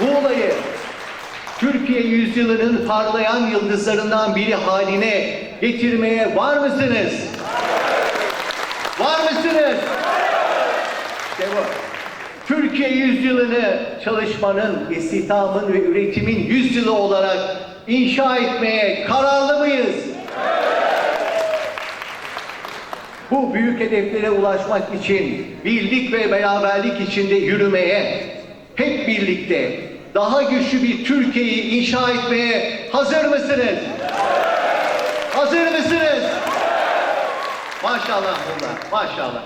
bu olayı Türkiye yüzyılının parlayan yıldızlarından biri haline getirmeye var mısınız? Var mısınız? İşte bu. Türkiye yüzyılını çalışmanın, istihdamın ve üretimin yüzyılı olarak inşa etmeye kararlı mıyız? Bu büyük hedeflere ulaşmak için birlik ve beraberlik içinde yürümeye, hep birlikte daha güçlü bir Türkiye'yi inşa etmeye hazır mısınız? Hazır mısınız? Maşallah bunlar, maşallah.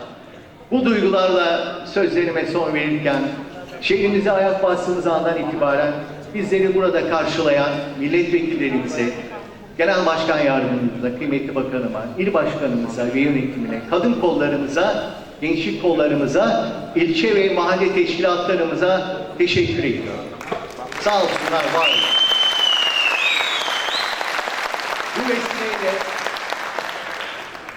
Bu duygularla sözlerime son verirken şehrimize ayak bastığımız andan itibaren bizleri burada karşılayan milletvekillerimize, genel başkan yardımcımıza, kıymetli bakanıma, il başkanımıza ve yönetimine, kadın kollarımıza, gençlik kollarımıza, ilçe ve mahalle teşkilatlarımıza teşekkür ediyorum. Sağ olsunlar, var olun. Bu vesileyle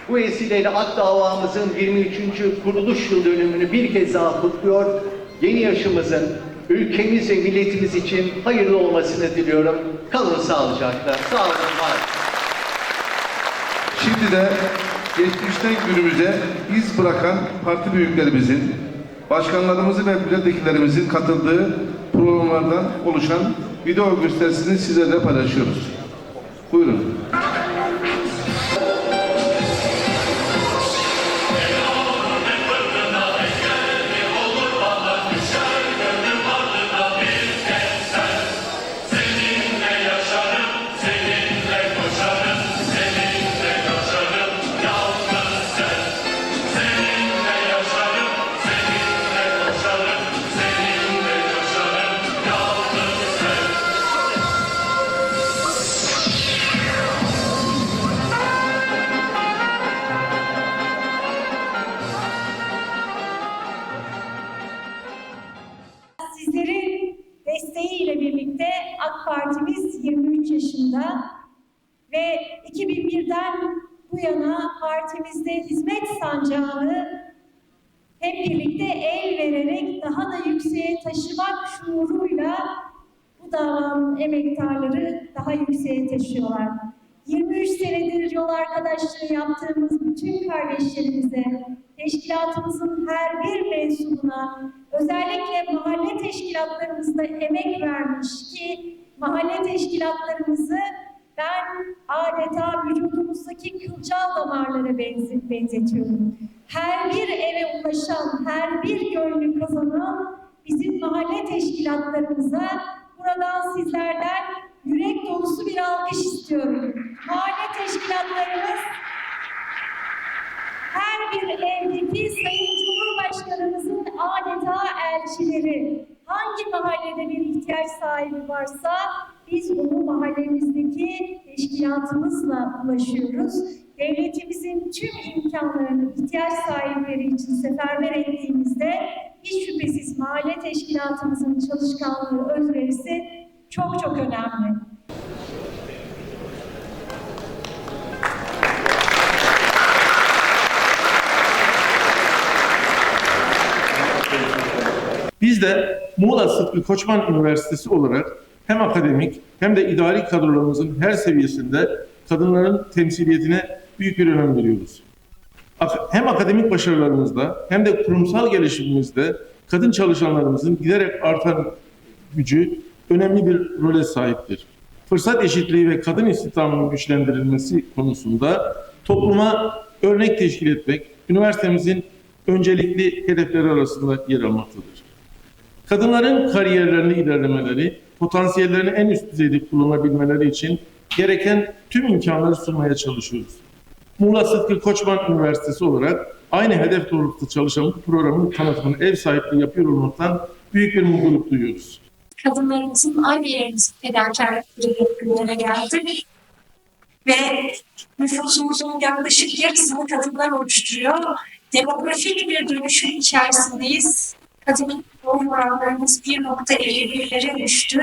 bu vesileyle Ak davamızın 23. kuruluş yıl dönümünü bir kez daha kutluyor. Yeni yaşımızın ülkemiz ve milletimiz için hayırlı olmasını diliyorum. Kalın sağlıcakla. Sağ olun, var. Şimdi de geçmişten günümüze iz bırakan parti büyüklerimizin, başkanlarımızın ve milletvekillerimizin katıldığı programlardan oluşan video gösterisini sizlerle paylaşıyoruz. Buyurun. Sizlerin 2001'den bu yana partimizde hizmet sancağını hep birlikte el vererek daha da yükseğe taşımak şuuruyla bu davanın emektarları daha yükseğe taşıyorlar. 23 senedir yol arkadaşlığı yaptığımız bütün kardeşlerimize, teşkilatımızın her bir mensubuna, özellikle mahalle teşkilatlarımızda emek vermiş ki mahalle teşkilatlarımızı ben adeta vücudumuzdaki kılcal damarlara benze- benzetiyorum. Her bir eve ulaşan, her bir gönlü kazanan bizim mahalle teşkilatlarımıza buradan sizlerden yürek dolusu bir alkış istiyorum. Mahalle teşkilatlarımız her bir evdeki Sayın Cumhurbaşkanımızın adeta elçileri. Hangi mahallede bir ihtiyaç sahibi varsa biz bunu mahallemizdeki teşkilatımızla ulaşıyoruz. Devletimizin tüm imkanlarını ihtiyaç sahipleri için seferber ettiğimizde hiç şüphesiz mahalle teşkilatımızın çalışkanlığı, özverisi çok çok önemli. Biz de Muğla Sıtkı Koçman Üniversitesi olarak hem akademik hem de idari kadrolarımızın her seviyesinde kadınların temsiliyetine büyük bir önem veriyoruz. Hem akademik başarılarımızda hem de kurumsal gelişimimizde kadın çalışanlarımızın giderek artan gücü önemli bir role sahiptir. Fırsat eşitliği ve kadın istihdamının güçlendirilmesi konusunda topluma örnek teşkil etmek üniversitemizin öncelikli hedefleri arasında yer almaktadır. Kadınların kariyerlerini ilerlemeleri, potansiyellerini en üst düzeyde kullanabilmeleri için gereken tüm imkanları sunmaya çalışıyoruz. Muğla Sıtkı Koçman Üniversitesi olarak aynı hedef doğrultusunda çalışan bu programın tanıtımını ev sahipliği yapıyor olmaktan büyük bir mutluluk duyuyoruz. kadınlarımızın annelerimizin fedakarlıkları gündeme geldi. Ve nüfusumuzun yaklaşık yarısını kadınlar oluşturuyor. Demografik bir dönüşüm içerisindeyiz. Kadın doğum oranlarımız 1.51'lere düştü.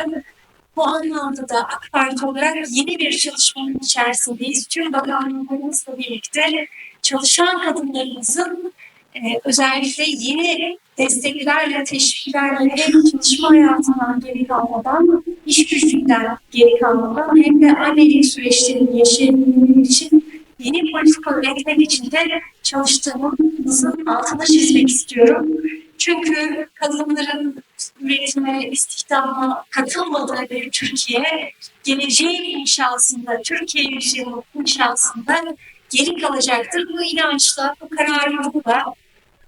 Bu anlamda da AK Parti olarak yeni bir çalışmanın içerisindeyiz. Tüm bakanlıklarımızla birlikte çalışan kadınlarımızın e, özellikle yeni desteklerle, teşviklerle hem çalışma hayatından geri kalmadan, iş gücünden geri kalmadan hem de annelik süreçlerini yaşayabilmeleri için yeni politika üretmek için de çalıştığımızın altına çizmek istiyorum. Çünkü kadınların üretime, istihdama katılmadığı bir Türkiye, geleceğin inşasında, Türkiye yüzyılının inşasında geri kalacaktır. Bu inançla, bu kararlılıkla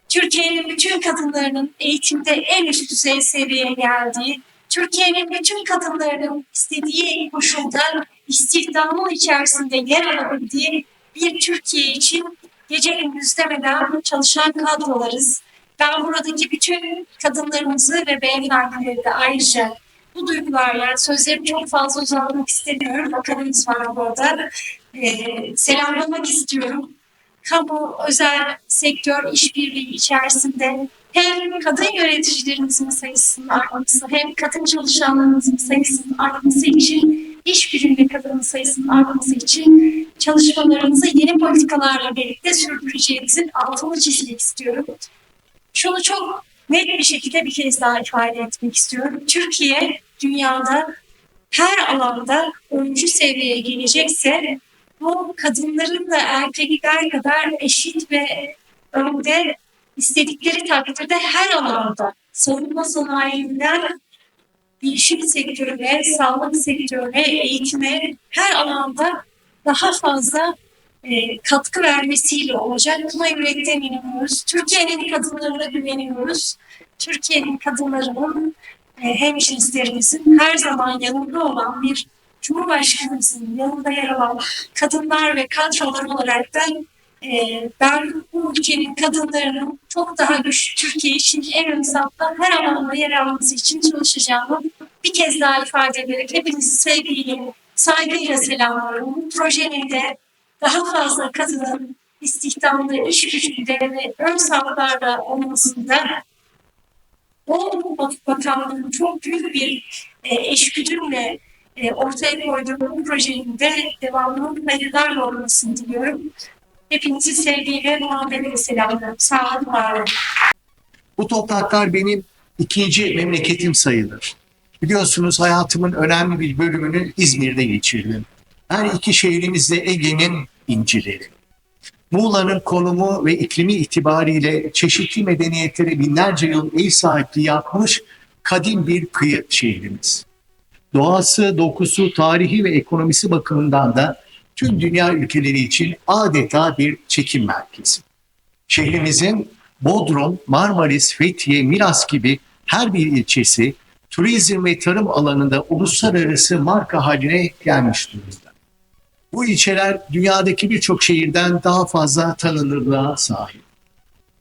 Türkiye'nin bütün kadınlarının eğitimde en üst düzey seviyeye geldiği, Türkiye'nin bütün kadınlarının istediği koşulda istihdamın içerisinde yer alabildiği bir Türkiye için gece gündüz demeden çalışan kadrolarız. Ben buradaki bütün kadınlarımızı ve beyefendileri de ayrıca bu duygularla sözlerimi çok fazla uzatmak istemiyorum. Bakanımız var burada. Ee, selamlamak istiyorum. Kamu, özel sektör işbirliği içerisinde hem kadın yöneticilerimizin sayısının artması hem kadın çalışanlarımızın sayısının artması için iş gücünde kadının sayısının artması için çalışmalarımızı yeni politikalarla birlikte sürdüreceğimizin altını çizmek istiyorum. Şunu çok net bir şekilde bir kez daha ifade etmek istiyorum. Türkiye dünyada her alanda öncü seviyeye gelecekse bu kadınların da erkekler kadar eşit ve önde istedikleri takdirde her alanda savunma sanayinden bilişim sektörüne, sağlık sektörüne, eğitime her alanda daha fazla e, katkı vermesiyle olacak. Buna yürekten inanıyoruz. Türkiye'nin kadınlarına güveniyoruz. Türkiye'nin kadınlarının e, hemcinslerimizin her zaman yanında olan bir Cumhurbaşkanımızın yanında yer alan kadınlar ve kadrolar olarak e, ben bu ülkenin kadınlarının çok daha güçlü Türkiye için en ön safta her alanda yer alması için çalışacağımı bir kez daha ifade ederek hepinizi sevgiyle, saygıyla selamlıyorum. Projenin de daha fazla kadının istihdamda, iş ve ön saflarda olmasında o bakanlığın çok büyük bir e, eşgüdümle e, ortaya koyduğum bu projenin de devamının hayırlar olmasını diliyorum. Hepinizi sevgiyle, muhabbetle selamlıyorum. Sağ olun, var olun. Bu topraklar benim ikinci memleketim sayılır. Biliyorsunuz hayatımın önemli bir bölümünü İzmir'de geçirdim. Her iki şehrimiz de Ege'nin incileri. Muğla'nın konumu ve iklimi itibariyle çeşitli medeniyetlere binlerce yıl ev sahipliği yapmış kadim bir kıyı şehrimiz. Doğası, dokusu, tarihi ve ekonomisi bakımından da tüm dünya ülkeleri için adeta bir çekim merkezi. Şehrimizin Bodrum, Marmaris, Fethiye, Milas gibi her bir ilçesi turizm ve tarım alanında uluslararası marka haline gelmiş durumda. Bu ilçeler dünyadaki birçok şehirden daha fazla tanınırlığa sahip.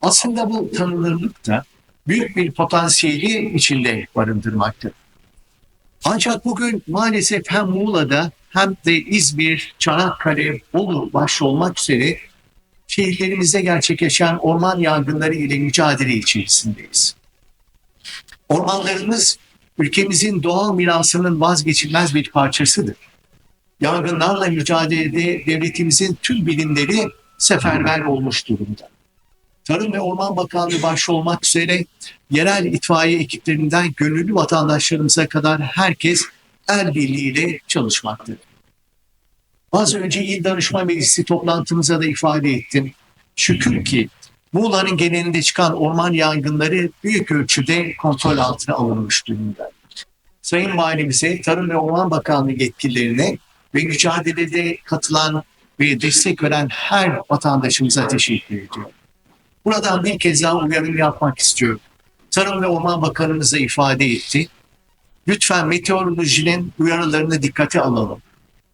Aslında bu tanınırlık da büyük bir potansiyeli içinde barındırmaktadır. Ancak bugün maalesef hem Muğla'da hem de İzmir, Çanakkale, Bolu başta olmak üzere şehirlerimizde gerçekleşen orman yangınları ile mücadele içerisindeyiz. Ormanlarımız ülkemizin doğal mirasının vazgeçilmez bir parçasıdır. Yangınlarla mücadelede devletimizin tüm bilimleri seferber olmuş durumda. Tarım ve Orman Bakanlığı başta olmak üzere yerel itfaiye ekiplerinden gönüllü vatandaşlarımıza kadar herkes el birliğiyle çalışmaktadır. Az önce İl Danışma Meclisi toplantımıza da ifade ettim. Şükür ki Muğla'nın genelinde çıkan orman yangınları büyük ölçüde kontrol altına alınmış durumda. Sayın Valimize, Tarım ve Orman Bakanlığı yetkililerine ve mücadelede katılan ve destek veren her vatandaşımıza teşekkür ediyorum. Buradan bir kez daha uyarım yapmak istiyorum. Tarım ve Orman Bakanımız ifade etti. Lütfen meteorolojinin uyarılarını dikkate alalım.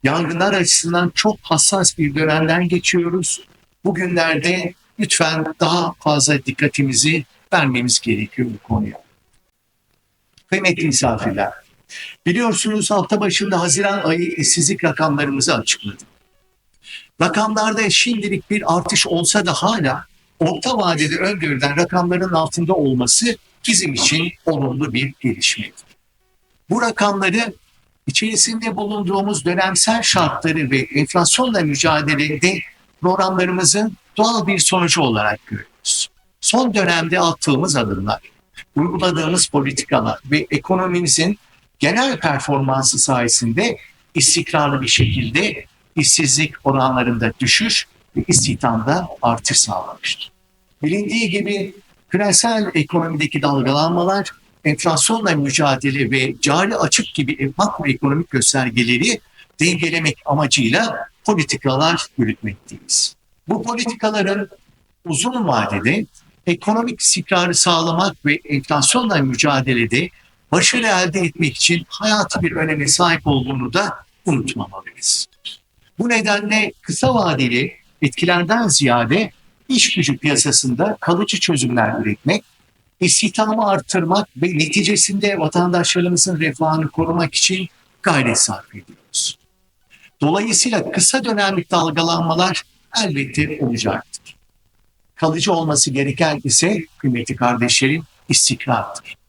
Yangınlar açısından çok hassas bir dönemden geçiyoruz. Bugünlerde lütfen daha fazla dikkatimizi vermemiz gerekiyor bu konuya. Kıymetli misafirler, biliyorsunuz hafta başında Haziran ayı işsizlik rakamlarımızı açıkladı. Rakamlarda şimdilik bir artış olsa da hala orta vadede öngörülen rakamların altında olması bizim için olumlu bir gelişmedir. Bu rakamları içerisinde bulunduğumuz dönemsel şartları ve enflasyonla mücadelede programlarımızın doğal bir sonucu olarak görüyoruz. son dönemde attığımız adımlar, uyguladığımız politikalar ve ekonomimizin genel performansı sayesinde istikrarlı bir şekilde işsizlik oranlarında düşüş ve istihdamda artış sağlamıştır. Bilindiği gibi küresel ekonomideki dalgalanmalar, enflasyonla mücadele ve cari açık gibi makroekonomik göstergeleri dengelemek amacıyla politikalar yürütmekteyiz. Bu politikaların uzun vadede ekonomik istikrarı sağlamak ve enflasyonla mücadelede başarı elde etmek için hayati bir öneme sahip olduğunu da unutmamalıyız. Bu nedenle kısa vadeli etkilerden ziyade iş gücü piyasasında kalıcı çözümler üretmek, istihdamı arttırmak ve neticesinde vatandaşlarımızın refahını korumak için gayret sarf ediyoruz. Dolayısıyla kısa dönemlik dalgalanmalar elbette olacaktır. Kalıcı olması gereken ise kıymetli kardeşlerim istikrardır.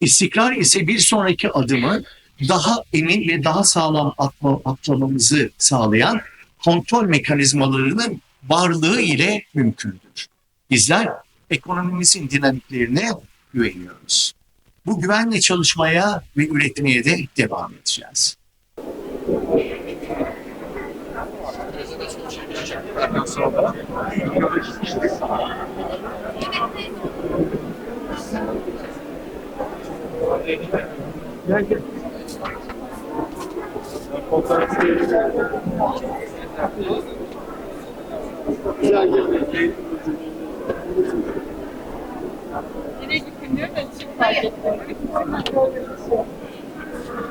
İstikrar ise bir sonraki adımı daha emin ve daha sağlam atma, atlamamızı sağlayan kontrol mekanizmalarının varlığı ile mümkündür. Bizler ekonomimizin dinamiklerine güveniyoruz. Bu güvenle çalışmaya ve üretmeye de devam edeceğiz.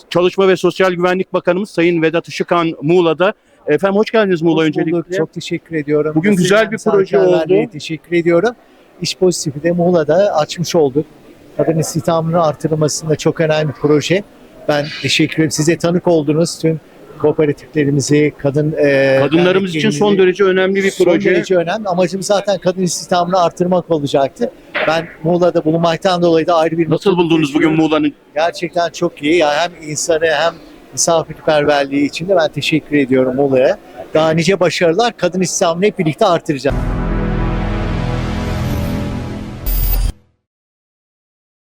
Çalışma ve Sosyal Güvenlik Bakanımız Sayın Vedat Işıkhan Muğla'da. Efendim hoş geldiniz Muğla Hoş öncelikle. bulduk. Çok teşekkür ediyorum. Bugün güzel bir proje oldu. Teşekkür ediyorum. İş Pozitif'i de Muğla'da açmış olduk. Kadın istihdamının artırılmasında çok önemli bir proje. Ben teşekkür ederim. Size tanık oldunuz tüm kooperatiflerimizi, kadın e, Kadınlarımız için son derece önemli bir Son proje. derece önemli. Amacım zaten kadın istihdamını artırmak olacaktı. Ben Muğla'da bulunmaktan dolayı da ayrı bir Nasıl buldunuz bugün. Muğla'nın? Gerçekten çok iyi. Ya hem insanı hem misafirperverliği için de ben teşekkür ediyorum Muğla'ya. Daha nice başarılar. Kadın istihdamını hep birlikte artıracağız.